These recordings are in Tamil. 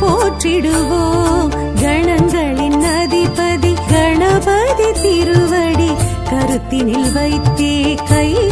போற்றிடுவோம். கணங்களின் அதிபதி கணபதி திருவடி கருத்தினில் வைத்தே கை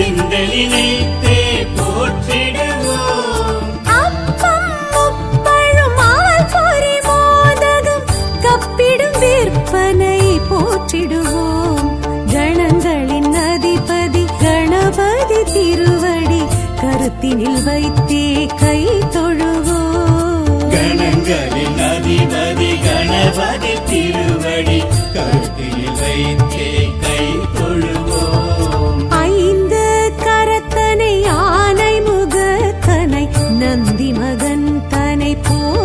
சிந்தலினைத்தே போற்றிடுவோம். அப்பம் முப்பழும் ஆல்பொறி மோதகம் கப்பிடும் விற்பனை போற்றிடுவோம். கணங்களின் அதிபதி வைத்தே கை தொழுவோம். கணங்களின் அதிபதி கணபதி திருவடி கருத்தினில் வைத்தே கை தொழுவோம்.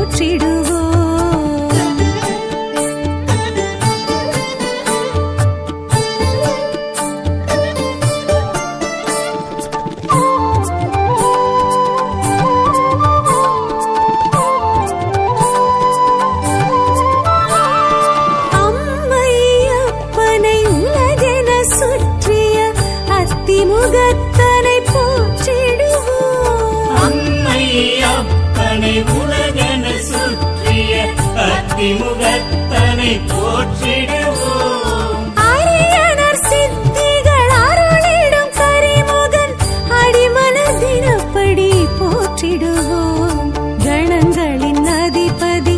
போற்றிடுவோம் அவனை போற்றிடுவோம். அரியனர் சித்திகள் அருளிடும் கரிமுகன் அடிமனதினப்படி போற்றிடுவோம். கணங்களின் அதிபதி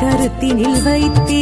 கருத்தினில் வைத்தே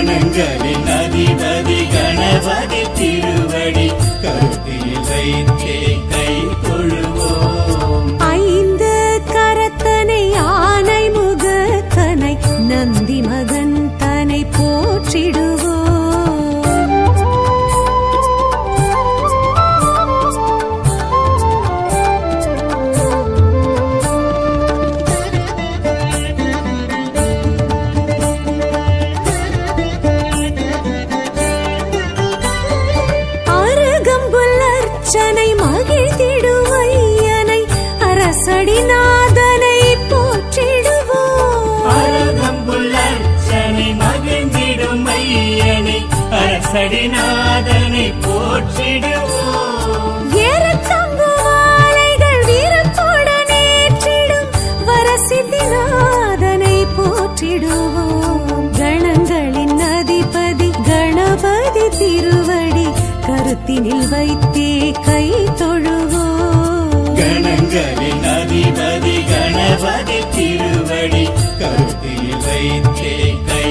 கணங்களின் அதிபதி கணபதி திருவடி கருத்தில் வைத்தே கை அரசடிநாதனை போற்றிடுவோம். அருகம்புல்லர்ச்சனை மகிழ்ந்திடும் ஐயனை அரசடிநாதனை போற்றிடுவோம். ஏறத்தங்கு மாலைகள் வீரத்துடன் ஏற்றிடும் வரசித்திநாதனை போற்றிடுவோம். கணங்களின் அதிபதி கணபதி திருவடி கருத்தினில் வைத்தே கை தொழுவோம். கணங்களின் கணபதி திருவடி கருத்தில் வைத்தே கை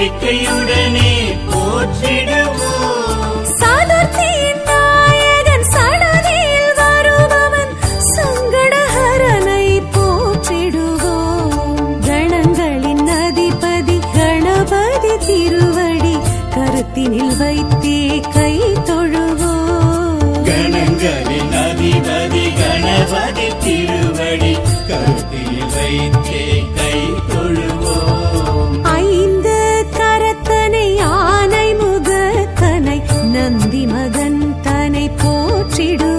நம்பிக்கையுடனே போற்றிடுவோம். சாதுர்த்தியின் நாயகன் சடதியில் வருபவன் சங்கடஹரனை போற்றிடுவோம். கணங்களின் அதிபதி கணபதி திருவடி கருத்தினில் வைத்தே கை தொழுவோம். கணங்களின் அதிபதி கணபதி திருவடி கருத்தில் வைத்தே காற்றிடும்